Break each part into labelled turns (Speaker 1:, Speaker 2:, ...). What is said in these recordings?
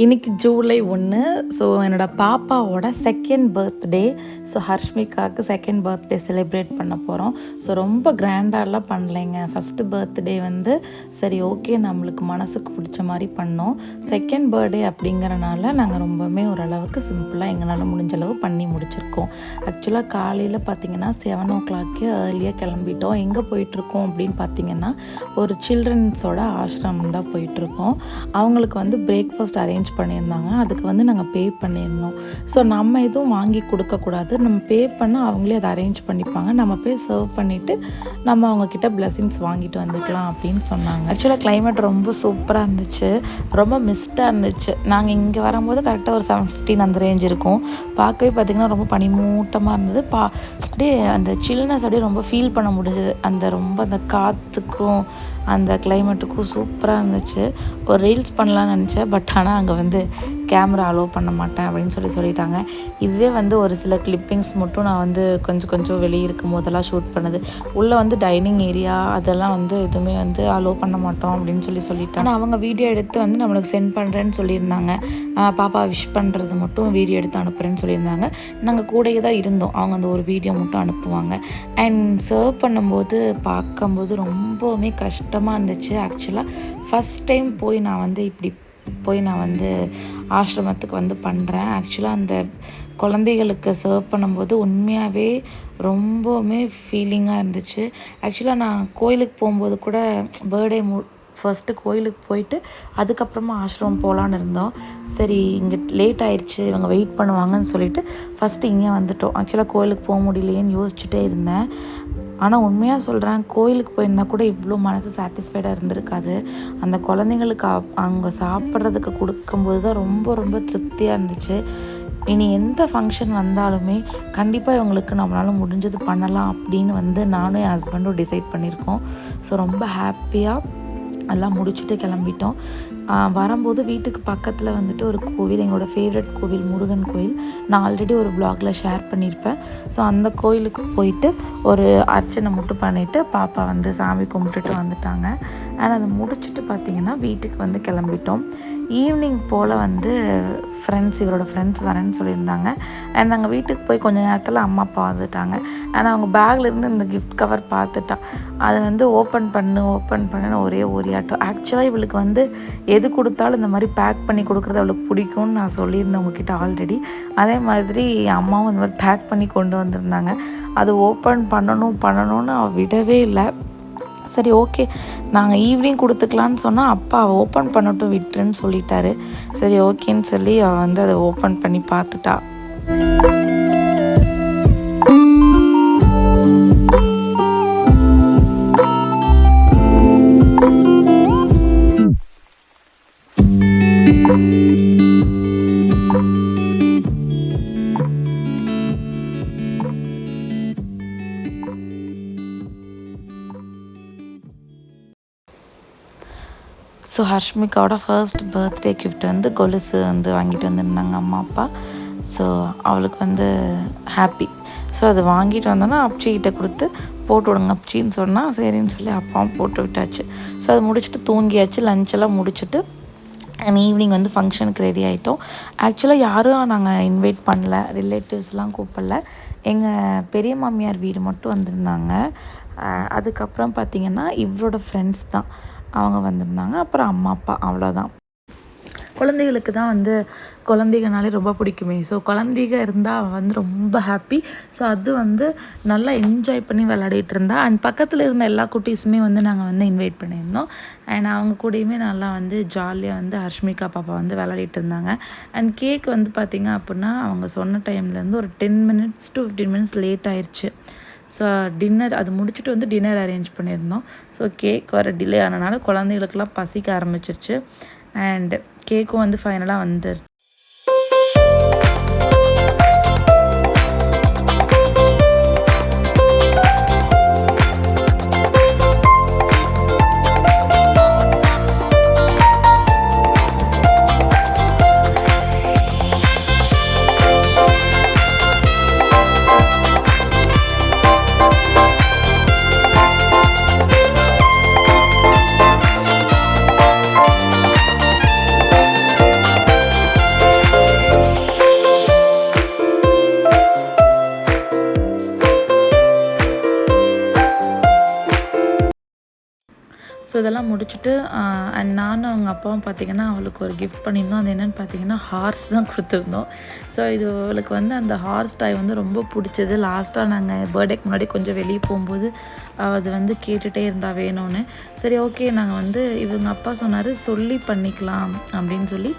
Speaker 1: இன்னைக்கு ஜூலை ஒன்று. ஸோ என்னோடய பாப்பாவோட செகண்ட் பர்த்டே ஸோ ஹர்ஷ்மிகாவுக்கு செகண்ட் பர்த்டே செலிப்ரேட் பண்ண போகிறோம் ஸோ ரொம்ப கிராண்டாலாம் பண்ணலைங்க. ஃபஸ்ட்டு பர்த்டே வந்து சரி ஓகே நம்மளுக்கு மனசுக்கு பிடிச்ச மாதிரி பண்ணோம். செகண்ட் பர்த்டே அப்படிங்கிறனால நாங்கள் ரொம்பவுமே ஓரளவுக்கு சிம்பிளாக எங்களால் முடிஞ்ச அளவு பண்ணி முடிச்சிருக்கோம். ஆக்சுவலாக காலையில் பார்த்தீங்கன்னா செவன் ஓ கிளாக்கே ஏர்லியாக கிளம்பிட்டோம். எங்கே போயிட்டுருக்கோம் அப்படின்னு பார்த்தீங்கன்னா ஒரு சில்ட்ரன்ஸோட ஆசிரமம் தான் போயிட்டுருக்கோம். அவங்களுக்கு வந்து பிரேக்ஃபாஸ்ட் அரேஞ்ச் அரேஞ்ச் பண்ணியிருந்தாங்க. அதுக்கு வந்து நாங்கள் பே பண்ணியிருந்தோம். ஸோ நம்ம எதுவும் வாங்கி கொடுக்கக்கூடாது. நம்ம பே பண்ணால் அவங்களே அதை அரேஞ்ச் பண்ணிப்பாங்க. நம்ம போய் சர்வ் பண்ணிவிட்டு நம்ம அவங்கக்கிட்ட பிளெஸிங்ஸ் வாங்கிட்டு வந்துக்கலாம் அப்படின்னு சொன்னாங்க. ஆக்சுவலாக கிளைமேட் ரொம்ப சூப்பராக இருந்துச்சு. ரொம்ப மிஸ்டாக இருந்துச்சு. நாங்கள் இங்கே வரும்போது கரெக்டாக ஒரு செவன் ஃபிஃப்டின் அந்த ரேஞ்ச் இருக்கும். பார்க்கவே பார்த்திங்கன்னா ரொம்ப பனிமூட்டமாக இருந்தது. பா அப்படியே அந்த சில்னஸ் அப்படியே ரொம்ப ஃபீல் பண்ண முடிஞ்சது. அந்த ரொம்ப அந்த காற்றுக்கும் அந்த கிளைமேட்டுக்கும் சூப்பராக இருந்துச்சு. ஒரு ரீல்ஸ் பண்ணலாம்னு நினச்சேன் பட் ஆனால் அங்கே வந்து கேமரா அலோவ் பண்ண மாட்டேன் அப்படின்னு சொல்லி சொல்லிட்டாங்க. இதுவே வந்து ஒரு சில கிளிப்பிங்ஸ் மட்டும் நான் வந்து கொஞ்சம் கொஞ்சம் வெளியே இருக்கும் போதெல்லாம் ஷூட் பண்ணது. உள்ளே வந்து டைனிங் ஏரியா அதெல்லாம் வந்து எதுவுமே வந்து அலோவ் பண்ண மாட்டோம் அப்படின்னு சொல்லி சொல்லிட்டாங்க. ஆனால் அவங்க வீடியோ எடுத்து வந்து நம்மளுக்கு சென்ட் பண்ணுறேன்னு சொல்லியிருந்தாங்க. பாப்பா விஷ் பண்ணுறது மட்டும் வீடியோ எடுத்து அனுப்புகிறேன்னு சொல்லியிருந்தாங்க. நாங்கள் கூடயே தான் இருந்தோம். அவங்க அந்த ஒரு வீடியோ மட்டும் அனுப்புவாங்க. அண்ட் சர்வ் பண்ணும்போது பார்க்கும்போது ரொம்பவுமே கஷ்டம். கஷ்டமாக இருந்துச்சு. ஆக்சுவலாக ஃபஸ்ட் டைம் போய் நான் வந்து இப்படி போய் நான் வந்து ஆசிரமத்துக்கு வந்து பண்ணுறேன் ஆக்சுவலாக அந்த குழந்தைகளுக்கு சர்வ் பண்ணும்போது உண்மையாகவே ரொம்பவுமே ஃபீலிங்காக இருந்துச்சு. ஆக்சுவலாக நான் கோயிலுக்கு போகும்போது கூட பர்த்டே மு ஃபர்ஸ்ட்டு கோயிலுக்கு போயிட்டு அதுக்கப்புறமா ஆசிரமம் போகலான்னு இருந்தோம். சரி இங்கே லேட் ஆயிடுச்சு இவங்க வெயிட் பண்ணுவாங்கன்னு சொல்லிட்டு ஃபஸ்ட்டு இங்கே வந்துட்டோம். ஆக்சுவலாக கோயிலுக்கு போக முடியலையேன்னு யோசிச்சுட்டே இருந்தேன். ஆனால் உண்மையாக சொல்கிறேன் கோயிலுக்கு போயிருந்தா கூட இவ்வளோ மனசு சாட்டிஸ்ஃபைடாக இருந்திருக்காது. அந்த குழந்தைங்களுக்கு அவங்க சாப்பிட்றதுக்கு கொடுக்கும்போது தான் ரொம்ப ரொம்ப திருப்தியாக இருந்துச்சு. இனி எந்த ஃபங்க்ஷன் வந்தாலுமே கண்டிப்பாக இவங்களுக்கு நம்மளால் முடிஞ்சது பண்ணலாம் அப்படின்னு வந்து நானும் என் ஹஸ்பண்டும் டிசைட் பண்ணியிருக்கோம். ஸோ ரொம்ப ஹாப்பியாக எல்லாம் முடிச்சுட்டு கிளம்பிட்டோம். வரும்போது வீட்டுக்கு பக்கத்தில் வந்துட்டு ஒரு கோவில் எங்களோட ஃபேவரட் கோவில் முருகன் கோயில் நான் ஆல்ரெடி ஒரு vlogல ஷேர் பண்ணியிருப்பேன் ஸோ அந்த கோயிலுக்கு போயிட்டு ஒரு அர்ச்சனை மட்டும் பண்ணிவிட்டு பாப்பா வந்து சாமி கும்பிட்டுட்டு வந்துட்டாங்க. அண்ட் அதை முடிச்சுட்டு பார்த்தீங்கன்னா வீட்டுக்கு வந்து கிளம்பிட்டோம். ஈவினிங் போல் வந்து ஃப்ரெண்ட்ஸ் இவரோட ஃப்ரெண்ட்ஸ் வரேன்னு சொல்லியிருந்தாங்க. அண்ட் நாங்கள் வீட்டுக்கு போய் கொஞ்ச நேரத்தில் அம்மா அப்பா வந்துட்டாங்க. அண்ட் அவங்க பேக்லேருந்து இந்த கிஃப்ட் கவர் பார்த்துட்டா. அதை வந்து ஓப்பன் பண்ணு ஓப்பன் பண்ணுன்னு ஒரே ஓரியாட்டம். ஆக்சுவலாக இவளுக்கு வந்து எது கொடுத்தாலும் இந்த மாதிரி பேக் பண்ணி கொடுக்குறது அவளுக்கு பிடிக்கும்னு நான் சொல்லியிருந்தேன் உங்ககிட்ட ஆல்ரெடி அதே மாதிரி அம்மாவும் இந்த மாதிரி பேக் பண்ணி கொண்டு வந்திருந்தாங்க. அது ஓப்பன் பண்ணணும் பண்ணணும்னு அவள் விடவே இல்லை. சரி ஓகே நாங்கள் ஈவினிங் கொடுத்துக்கலான்னு சொன்னால் அப்பா ஓப்பன் பண்ணட்டும் விட்டுருன்னு சொல்லிட்டாரு. சரி ஓகேன்னு சொல்லி அவள் வந்து அதை ஓப்பன் பண்ணி பார்த்துட்டா. ஸோ ஹர்ஷ்மிகாவோட ஃபர்ஸ்ட் பர்த்டே கிஃப்ட் வந்து கொலுசு வந்து வாங்கிட்டு வந்துருந்தாங்க அம்மா அப்பா. ஸோ அவளுக்கு வந்து ஹாப்பி ஸோ அது வாங்கிட்டு வந்தோன்னா அப்சிக்கிட்ட கொடுத்து போட்டு விடுங்க அப்சின்னு சொன்னால் சரின்னு சொல்லி அப்பாவும் போட்டு விட்டாச்சு. ஸோ அது முடிச்சுட்டு தூங்கியாச்சு. லஞ்செல்லாம் முடிச்சுட்டு அண்ட் ஈவினிங் வந்து ஃபங்க்ஷனுக்கு ரெடி ஆகிட்டோம் ஆக்சுவலாக யாரும் நாங்கள் இன்வைட் பண்ணல. ரிலேட்டிவ்ஸ்லாம் கூப்பிடல. எங்கள் பெரிய மாமியார் வீடு மட்டும் வந்திருந்தாங்க. அதுக்கப்புறம் பார்த்திங்கன்னா இவரோட ஃப்ரெண்ட்ஸ் தான். அவங்க வந்திருந்தாங்க. அப்புறம் அம்மா அப்பா அவ்வளோதான் குழந்தைகளுக்கு தான் வந்து குழந்தைகனாலே ரொம்ப பிடிக்குமே. ஸோ குழந்தைக இருந்தால் வந்து ரொம்ப ஹாப்பி ஸோ அது வந்து நல்லா என்ஜாய் பண்ணி விளையாடிட்டு இருந்தா. அண்ட் பக்கத்தில் இருந்த எல்லா குட்டீஸுமே வந்து நாங்கள் வந்து இன்வைட் பண்ணியிருந்தோம். அண்ட் அவங்க கூடயுமே நல்லா வந்து ஜாலியாக வந்து ஹர்ஷ்மிகா பாப்பா வந்து விளையாடிட்டு இருந்தாங்க. அண்ட் கேக் வந்து பார்த்திங்க அப்படின்னா அவங்க சொன்ன டைம்லேருந்து ஒரு ten minutes to fifteen minutes late ஆயிடுச்சு ஸோ டின்னர் அது முடிச்சுட்டு வந்து டின்னர் அரேஞ்ச் பண்ணியிருந்தோம். ஸோ கேக் வர டிலே ஆனனால குழந்தைகளுக்கெல்லாம் பசிக்க ஆரம்பிச்சிருச்சு. அண்டு கேக்கும் வந்து ஃபைனலாக வந்துருச்சு. ஸோ இதெல்லாம் முடிச்சுட்டு அண்ட் நானும் அவங்க அப்பாவும் பார்த்திங்கன்னா அவளுக்கு ஒரு கிஃப்ட் பண்ணியிருந்தோம். அது என்னென்னு பார்த்தீங்கன்னா ஹார்ஸ் தான் கொடுத்துருந்தோம். ஸோ இது அவளுக்கு வந்து அந்த ஹார்ஸ் டாய் வந்து ரொம்ப பிடிச்சது. லாஸ்ட்டாக நாங்கள் பர்த்டேக்கு முன்னாடி கொஞ்சம் வெளியே போகும்போது அது வந்து கேட்டுகிட்டே இருந்தால் வேணும்னு. சரி ஓகே நாங்கள் வந்து இவங்க அப்பா சொன்னார் சொல்லி பண்ணிக்கலாம் அப்படின்னு சொல்லி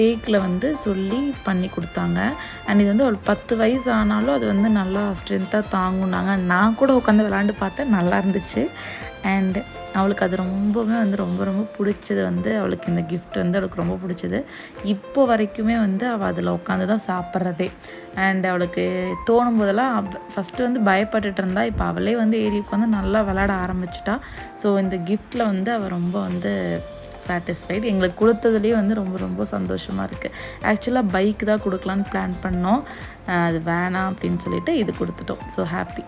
Speaker 1: தேக்கில் வந்து சொல்லி பண்ணி கொடுத்தாங்க. அண்ட் இது வந்து ஒரு பத்து வயசு ஆனாலும் அது வந்து நல்லா ஸ்ட்ரென்த்தாக தாங்குனாங்க. நான் கூட உட்காந்து விளாண்டு பார்த்தேன் நல்லா இருந்துச்சு. அண்ட் அவளுக்கு அது ரொம்பவே வந்து ரொம்ப ரொம்ப பிடிச்சது வந்து அவளுக்கு இந்த கிஃப்ட் வந்து அவளுக்கு ரொம்ப பிடிச்சது. இப்போ வரைக்குமே வந்து அவள் அதில் உட்காந்து தான் சாப்பிட்றதே. அண்ட் அவளுக்கு தோணும் போதெல்லாம் ஃபஸ்ட்டு வந்து பயப்பட்டுட்டு இருந்தா இப்போ அவளே வந்து ஏறி உட்காந்து நல்லா விளாட ஆரம்பிச்சிட்டா. ஸோ இந்த கிஃப்ட்டில் வந்து அவள் ரொம்ப வந்து சாட்டிஸ்ஃபைடு எங்களுக்கு கொடுத்ததுலேயே வந்து ரொம்ப ரொம்ப சந்தோஷமாக இருக்குது ஆக்சுவலாக பைக் தான் கொடுக்கலான்னு பிளான் பண்ணோம். அது வேணாம் அப்படின்னு சொல்லிட்டு இது கொடுத்துட்டோம். ஸோ ஹாப்பி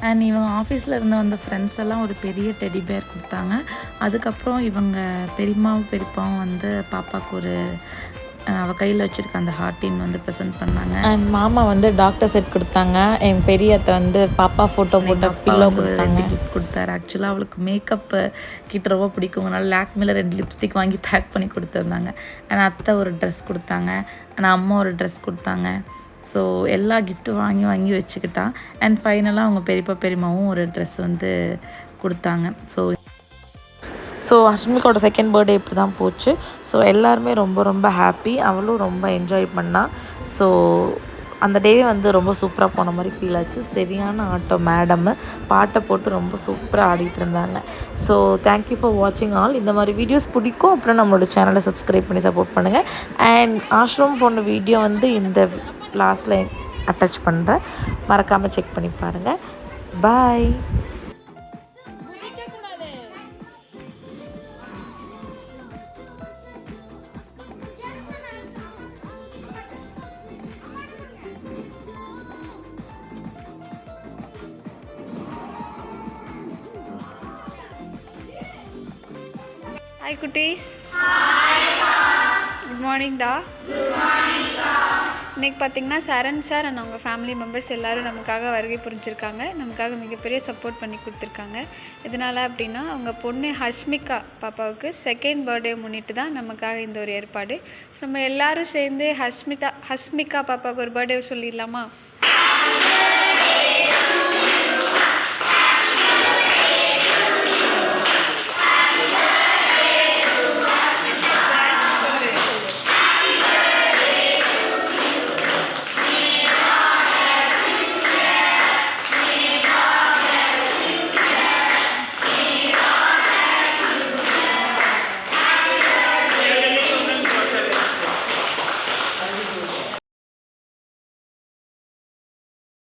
Speaker 1: அண்ட் இவங்க ஆஃபீஸில் இருந்த வந்த ஃப்ரெண்ட்ஸ் எல்லாம் ஒரு பெரிய டெடி பேர் கொடுத்தாங்க. அதுக்கப்புறம் இவங்க பெரியம்மாவும் பெரியப்பாவும் வந்து பாப்பாவுக்கு ஒரு அஹ், அவ கையில் வச்சுருக்க அந்த ஹார்டின் வந்து ப்ரெசென்ட் பண்ணாங்க. அண்ட் மாமா வந்து டாக்டர் செட் கொடுத்தாங்க. என் பெரியத்தை வந்து பாப்பா ஃபோட்டோ போட்ட பில்லோ கொடுத்தாங்க. கிஃப்ட் கொடுத்தாரு. ஆக்சுவலாக அவளுக்கு மேக்கப் கிட்ட ரொம்ப பிடிக்கும். அதனால லாக்மில் ரெண்டு லிப்ஸ்டிக் வாங்கி பேக் பண்ணி கொடுத்துருந்தாங்க. அண்ட் அத்தை ஒரு ட்ரெஸ் கொடுத்தாங்க. அண்ட் அம்மா ஒரு ட்ரெஸ் கொடுத்தாங்க. ஸோ எல்லா கிஃப்ட்டும் வாங்கி வாங்கி வச்சுக்கிட்டா. அண்ட் ஃபைனலாக அவங்க பெரியப்பா பெரியம்மாவும் ஒரு ட்ரெஸ் வந்து கொடுத்தாங்க. ஸோ ஸோ அஷ்மிகாவோட செகண்ட் பர்த்டே இப்படி தான் போச்சு. ஸோ எல்லாருமே ரொம்ப ரொம்ப ஹாப்பி அவளும் ரொம்ப என்ஜாய் பண்ணா. ஸோ அந்த டே வந்து ரொம்ப சூப்பராக போன மாதிரி ஃபீல் ஆச்சு. சரியான ஆட்டோ மேடம் பாட்டை போட்டு ரொம்ப சூப்பராக ஆடிட்டு இருந்தாங்க. ஸோ தேங்க்யூ ஃபார் வாட்சிங் ஆல் இந்த மாதிரி வீடியோஸ் பிடிக்கும் அப்புறம் நம்மளோட சேனலை சப்ஸ்கிரைப் பண்ணி சப்போர்ட் பண்ணுங்கள் அண்ட் ஆஷ்ரம் போன வீடியோ வந்து இந்த லாஸ்ட்டில் அட்டாச் பண்ணுறேன் மறக்காமல் செக் பண்ணி பாருங்கள் பாய்
Speaker 2: ஹாய் குட்டீஸ். குட் மார்னிங்டா இன்னைக்கு பார்த்தீங்கன்னா சரண் சார் அண்ட் அவங்க ஃபேமிலி மெம்பர்ஸ் எல்லோரும் நமக்காக வருகை புரிஞ்சிருக்காங்க. நமக்காக மிகப்பெரிய சப்போர்ட் பண்ணி கொடுத்துருக்காங்க. இதனால் அப்படின்னா அவங்க பொண்ணு ஹஷ்மிகா பாப்பாவுக்கு செகண்ட் பர்த்டே முன்னிட்டு தான் நமக்காக இந்த ஒரு ஏற்பாடு. ஸோ நம்ம எல்லோரும் சேர்ந்து ஹஸ்மிதா ஹஸ்மிகா பாப்பாவுக்கு ஒரு பர்த்டே சொல்லிடலாமா?